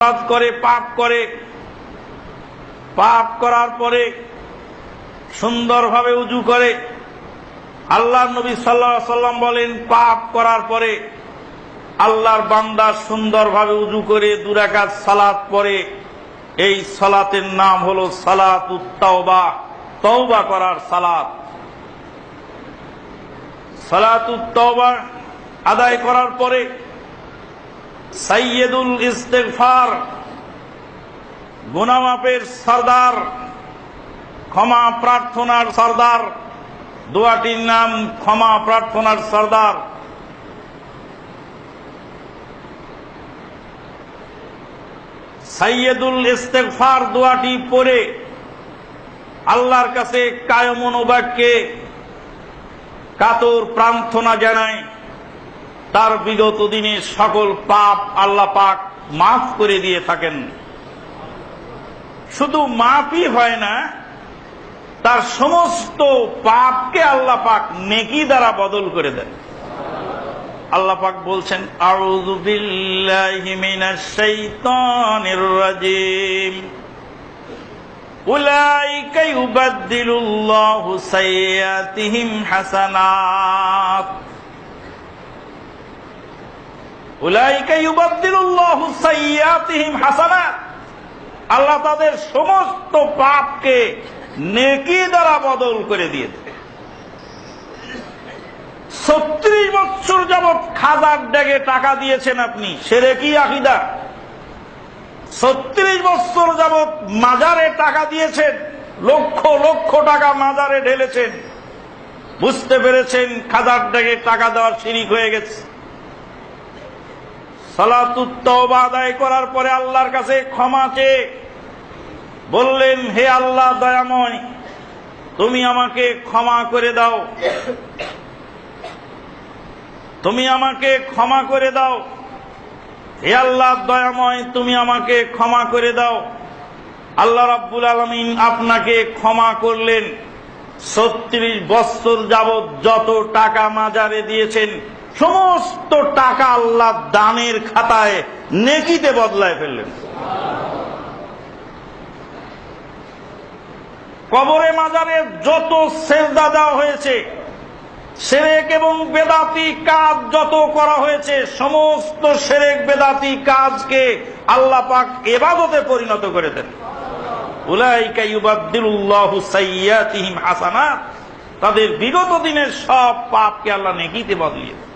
কাজ করে, পাপ করে। পাপ করার পরে সুন্দরভাবে উজু করে। আল্লাহ নবী সাল্লাহ সাল্লাম বলেন, পাপ করার পরে আল্লাহর বান্দা সুন্দরভাবে উজু করে দুরাকাত সালাত পরে এই সালাতের নাম হলো সালাত উত্তাওবা তওবা করার সালাত। সালাত উত্তাওবা আদায় করার পরে সাইয়েদুল ইস্তেগফার, গুনামাপের সর্দার, ক্ষমা প্রার্থনার সর্দার, দোয়াটির নাম ক্ষমা প্রার্থনার সর্দার। সাইয়েদুল ইস্তেগফার দোয়াটি পড়ে আল্লাহর কাছে কায়মনোবাক্যে কাতর প্রার্থনা জানায়। তার বিগত দিনের সকল পাপ আল্লাহ পাক মাফ করে দিয়ে থাকেন। শুধু মাফই হয় না, তার সমস্ত পাপকে আল্লাহ পাক নেকি দ্বারা বদল করে দেন। আল্লাহ পাক বলছেন, আউযু বিল্লাহি মিনাশ শাইতানির হাসানাত উলাইকা ইউবাদদিলুল্লাহু সাইয়্যাতিহিম হাসানাত আল্লাহ তাদের সমস্ত পাপকে নেকি দ্বারা বদল করে দিয়েছে। ছত্রিশ বছর যাবৎ খাজার ডেগে টাকা দিয়েছেন আপনি সেরে কি আকিদা? ছত্রিশ বছর যাবৎ মাজারে টাকা দিয়েছেন, লক্ষ লক্ষ টাকা মাজারে ঢেলেছেন। বুঝতে পেরেছেন খাজার ডেগে টাকা দেওয়ার শিরিক হয়ে গেছে। সালাতুত্তবা আদায় করার পরে আল্লাহর কাছে ক্ষমা চেয়ে বললেন, হে আল্লাহ দয়াময়, তুমি আমাকে ক্ষমা করে দাও। তুমি আমাকে ক্ষমা করে দাও। হে আল্লাহ দয়াময়, তুমি আমাকে ক্ষমা করে দাও। আল্লাহ রাব্বুল আলমিন আপনাকে ক্ষমা করলেন। ছত্রিশ বছর যাবৎ যত টাকা মাজারে দিয়েছেন, সমস্ত টাকা আল্লাহ দানের খাতায় নেকিতে বদলায় ফেললেন। কবরে মাজারে যত সেজদা দেওয়া হয়েছে, সেরেক এবং বেদাতি কাজ যত করা হয়েছে, সমস্ত সেরেক বেদাতি কাজকে আল্লাহ পাক এবাদতে পরিণত করে দেন। তাদের বিগত দিনের সব পাপকে আল্লাহ নেকিতে বদলিয়ে